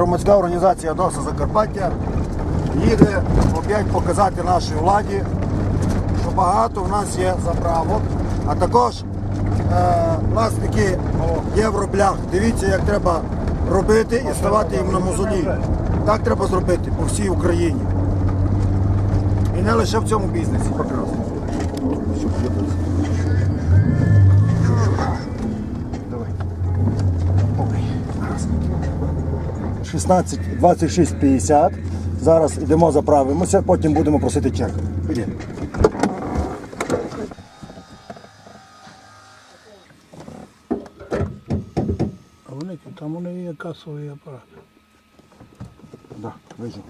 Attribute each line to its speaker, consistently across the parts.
Speaker 1: громадська організація ДОСа Закарпаття їде опять показати нашій владі, що багато в нас є заправок, а також е, власники євроблях. Дивіться, як треба робити і ставати їм на мозолі. Так треба зробити по всій Україні. І не лише в цьому бізнесі. Прекрасно. 16, 26, 50. Зараз йдемо, заправимося, потім будемо просити чек. Ходімо.
Speaker 2: А вони там вони є касовий апарат.
Speaker 1: Да, вижу.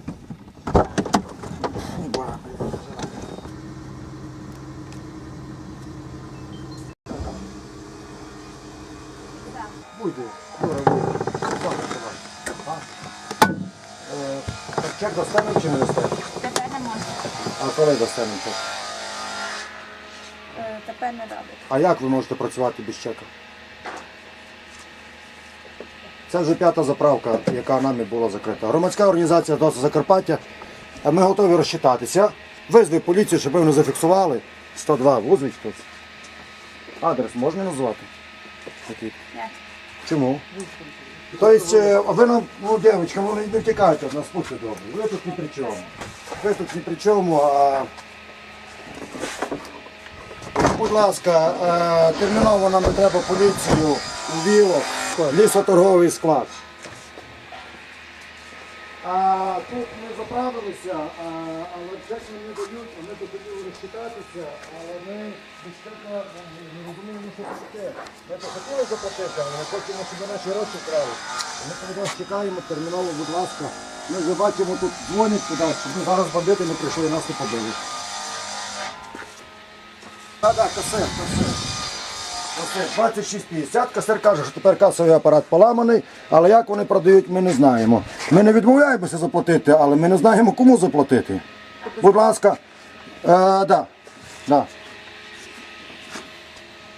Speaker 1: Буде, Юра, буде. Завтра давай. А? Е, так Чек достанемо чи не достанемо?
Speaker 3: Тепер не можна.
Speaker 1: А коли достанемо чек?
Speaker 3: Е, Тепер не робить.
Speaker 1: А як ви можете працювати без чека? Це вже п'ята заправка, яка нами була закрита. Громадська організація ДОС Закарпаття. А Ми готові розчитатися. Визви поліцію, щоб вони зафіксували. 102, вузвіть хтось. Адрес можна назвати? Який?
Speaker 3: Ні.
Speaker 1: Чому? Тобто, е, ви нам, ну, дівчатка, ви не втікайте від нас, будьте добрі. Ви тут ні при чому. Ви тут ні при чому, а... Будь ласка, е, терміново нам треба поліцію у Віло, лісоторговий склад. А, тут ми заправилися, а, але нам не дають, а ми би хотіли розчитатися, але ми Ми то хотіли заплатити, але ми хочемо, щоб наші гроші крали. Ми від вас чекаємо терміново, будь ласка. Ми вже бачимо, тут дзвонять туди, щоб ми зараз бандити не прийшли і нас не побили. Так, так, касир, касир. Касир 26,50. Касир каже, що тепер касовий апарат поламаний, але як вони продають, ми не знаємо. Ми не відмовляємося заплатити, але ми не знаємо, кому заплатити. Будь ласка. Е, да. Да.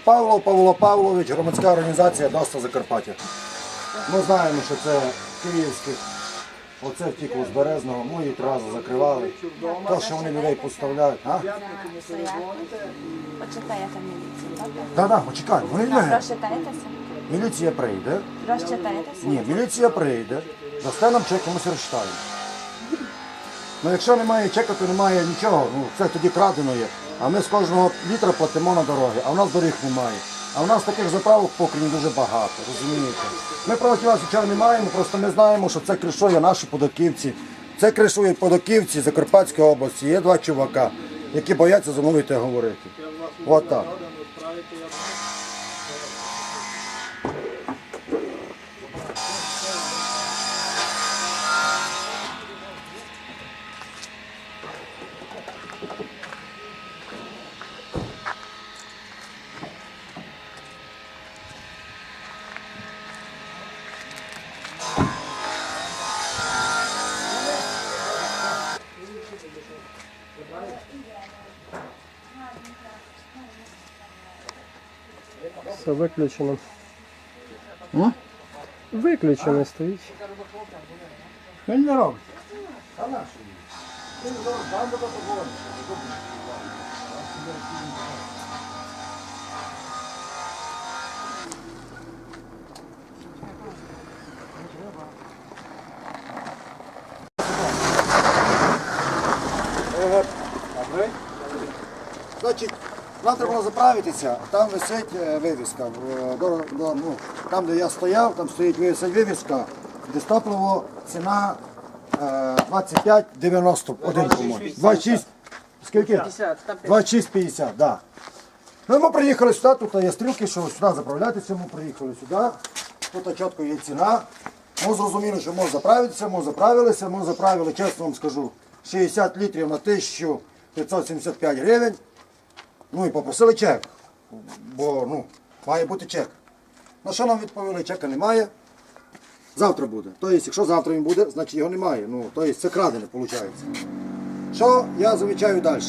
Speaker 1: Павло Павло Павлович, громадська організація Доста Закарпаття. Ми знаємо, що це київських. Оце втікло з Березного, ну і одразу закривали. То, що вони людей поставляють. А?
Speaker 3: Стояти. Почитаєте міліцію,
Speaker 1: да, почекай, ми йдемо.
Speaker 3: Розчитаєтеся?
Speaker 1: Міліція прийде.
Speaker 3: Розчитаєтеся?
Speaker 1: Ні, міліція прийде. Дасте нам чек, ми розчитаємо. Ну якщо немає чека, то немає нічого. Ну це тоді крадено є. А ми з кожного літра платимо на дороги, а в нас доріг немає. А в нас таких заправок по Україні дуже багато, розумієте? Ми проти вас нічого не маємо, просто ми знаємо, що це кришує наші подаківці. Це кришують подаківці Закарпатської області. Є два чувака, які бояться замовити говорити. От так.
Speaker 4: Все виключено. Виключено стоїть.
Speaker 1: Не робить. Значить, нам треба було заправитися, там висить е, вивіска. В- до- до- ну, там, де я стояв, там стоїть висить вивіска, де топливо ціна е, 25,91, по-моєму. 26, скільки? 26,50, так. Да. Ну, ми приїхали сюди, тут є стрілки, що сюди заправлятися, ми приїхали сюди. Тут чітко є ціна. Ми зрозуміли, що можна заправитися, ми заправилися, ми заправили, чесно вам скажу, 60 літрів на 1575 гривень. Ну і попросили чек. Бо ну, має бути чек. На що нам відповіли, чека немає. Завтра буде. Тобто, якщо завтра він буде, значить його немає. Ну, тобто це крадене, виходить. Що я замічаю далі?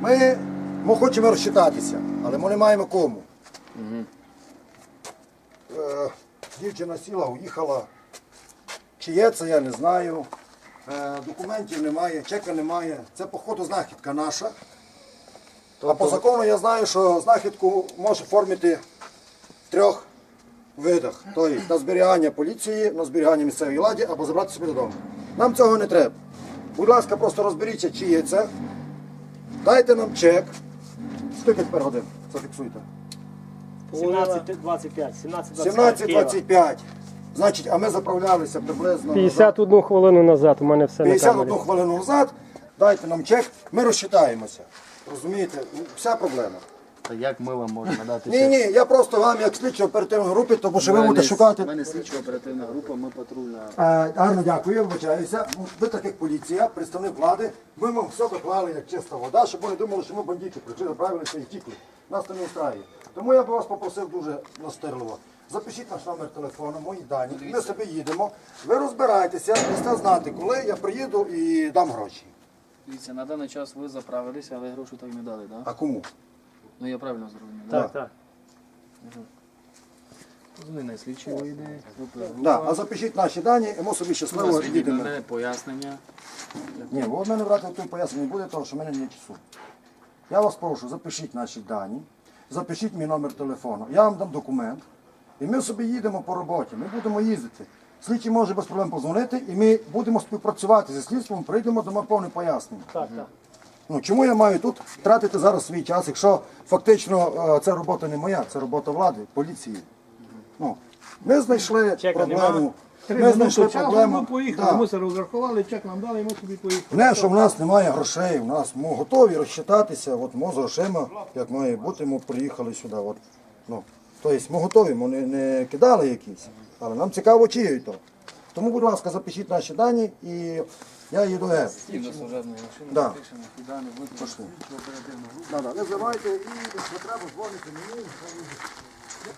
Speaker 1: Ми, ми хочемо розчитатися, але ми не маємо кому. Е, дівчина сіла, уїхала. Чи є це, я не знаю. Е, документів немає, чека немає. Це, походу, знахідка наша. А по закону я знаю, що знахідку може оформити в трьох видах. Тобто на зберігання поліції, на зберігання місцевій владі або забрати собі додому. Нам цього не треба. Будь ласка, просто розберіться, чи є це. Дайте нам чек. Скільки тепер годин? Зафіксуйте.
Speaker 4: 17.25, 17.25.
Speaker 1: 17.25. Значить, а ми заправлялися приблизно
Speaker 4: 51 хвилину назад, у мене все на
Speaker 1: 51
Speaker 4: камері.
Speaker 1: хвилину назад. Дайте нам чек, ми розчитаємося. Розумієте? Вся проблема.
Speaker 5: Та як ми вам можемо надати
Speaker 1: Ні, ні, я просто вам як слідчо оперативної групи, тому що ви будете шукати.
Speaker 5: У мене слідчо оперативна група, ми патрульна.
Speaker 1: Е, Гарно дякую, я вибачаюся. Ви так як поліція, представник влади, ми вам все доклали як чиста вода, щоб вони думали, що ми бандити, причина правилися і втікли. Нас це не устраює. Тому я би вас попросив дуже настирливо. Запишіть наш номер телефону, мої дані. Ми собі їдемо. Ви розбирайтеся, дасте знати, коли я приїду і дам гроші.
Speaker 5: Дивіться, на даний час ви заправилися, але гроші так не дали, так?
Speaker 1: А кому?
Speaker 5: Ну я правильно зрозумів.
Speaker 4: Так, так.
Speaker 5: Зміни на слідчі групи
Speaker 1: Да. А запишіть наші дані, і ми собі щасливо їдемо.
Speaker 5: мене пояснення.
Speaker 1: Ні, ви в мене брати тут пояснення не буде, тому що в мене немає часу. Я вас прошу, запишіть наші дані, запишіть мій номер телефону, я вам дам документ, і ми собі їдемо по роботі, ми будемо їздити. Слідчий може без проблем позвонити, і ми будемо співпрацювати зі слідством, прийдемо до повне пояснення.
Speaker 4: Так, так.
Speaker 1: Ну, чому я маю тут тратити зараз свій час, якщо фактично е, це робота не моя, це робота влади, поліції. Ну, ми знайшли
Speaker 4: Чека
Speaker 1: проблему.
Speaker 4: нема.
Speaker 1: Ми знайшли проблему.
Speaker 2: ми поїхали,
Speaker 1: Да.
Speaker 2: ми це розрахували, чек нам дали, і ми собі поїхали.
Speaker 1: Не, що в нас немає грошей, в нас ми готові розчитатися, от ми з грошима, як має бути, ми приїхали сюди. От. Ну, тобто ми готові, ми не, не кидали якісь, але нам цікаво, чиї то. Тому, будь ласка, запишіть наші дані і я їду геть.
Speaker 5: Згідно служебної машини,
Speaker 1: Да.
Speaker 5: запишемо і дані викликати слідчу оперативну групу.
Speaker 1: Да, да, визивайте і якщо треба, дзвоните мені.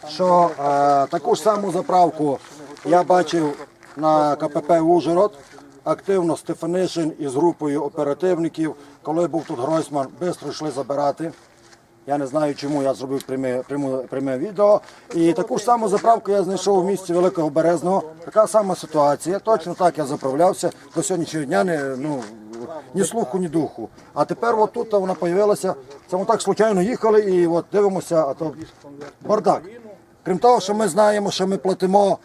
Speaker 1: Що е, таку ж саму заправку я бачив на КПП Ужгород. Активно Стефанишин із групою оперативників, коли був тут Гройсман, швидко йшли забирати. Я не знаю, чому я зробив пряме, пряме, пряме відео. І таку ж саму заправку я знайшов в місті Великого Березного. Така сама ситуація. Точно так я заправлявся. До сьогоднішнього дня не, ну, ні слуху, ні духу. А тепер от тут вона з'явилася. Це ми так случайно їхали і от дивимося, а то бардак. Крім того, що ми знаємо, що ми платимо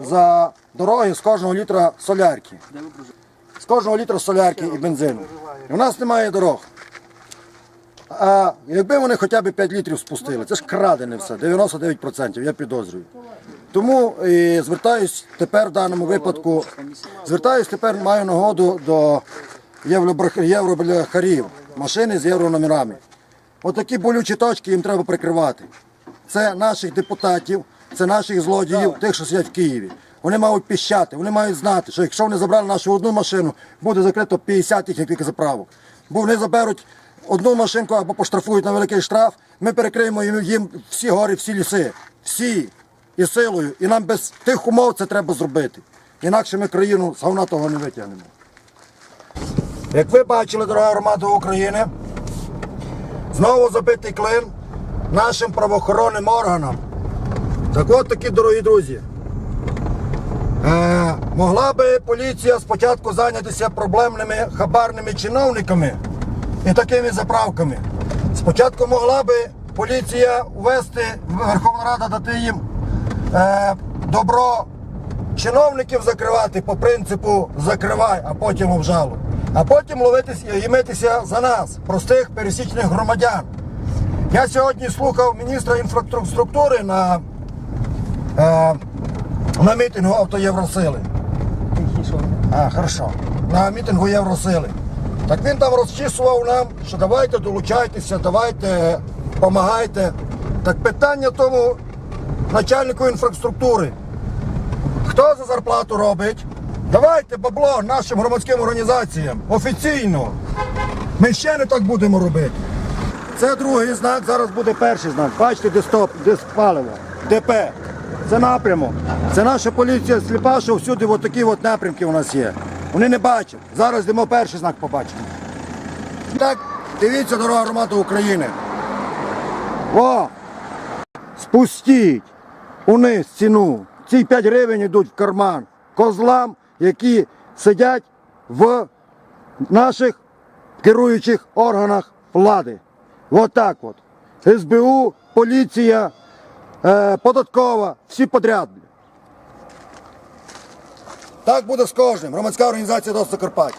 Speaker 1: за дороги з кожного літра солярки. З кожного літра солярки і бензину. І у нас немає дорог. А якби вони хоча б 5 літрів спустили, це ж крадене все, 99%, я підозрюю. Тому і звертаюсь тепер в даному випадку, звертаюсь тепер, маю нагоду до євробляхарів, машини з єврономерами. Отакі болючі точки їм треба прикривати. Це наших депутатів, це наших злодіїв, тих, що сидять в Києві. Вони мають піщати, вони мають знати, що якщо вони забрали нашу одну машину, буде закрито 50 їх як заправок. Бо вони заберуть одну машинку або поштрафують на великий штраф, ми перекриємо їм, всі гори, всі ліси, всі і силою. І нам без тих умов це треба зробити. Інакше ми країну з говна того не витягнемо. Як ви бачили, дорога громада України, знову забитий клин нашим правоохоронним органам. Так от такі, дорогі друзі. Е, могла би поліція спочатку зайнятися проблемними хабарними чиновниками і такими заправками. Спочатку могла би поліція ввести, Верховна Рада дати їм е, добро чиновників закривати по принципу закривай, а потім обжалуй. А потім ловитися і митися за нас, простих пересічних громадян. Я сьогодні слухав міністра інфраструктури на, е, на мітингу Автоєвросили. А, хорошо. На мітингу Євросили. Так він там розчісував нам, що давайте долучайтеся, давайте допомагайте. Так питання тому начальнику інфраструктури. Хто за зарплату робить? Давайте бабло нашим громадським організаціям офіційно. Ми ще не так будемо робити. Це другий знак, зараз буде перший знак. Бачите, де стоп, де паливо, ДП. Це напрямок. Це наша поліція сліпа, що всюди от такі от напрямки у нас є. Вони не бачать. Зараз йдемо перший знак побачимо. Так, дивіться, дорога громада України. О! Спустіть униз ціну. Ці 5 гривень йдуть в карман. Козлам які сидять в наших керуючих органах влади. От так от. СБУ, поліція, е, податкова, всі подряд. Так буде з кожним. Громадська організація до Закарпаття.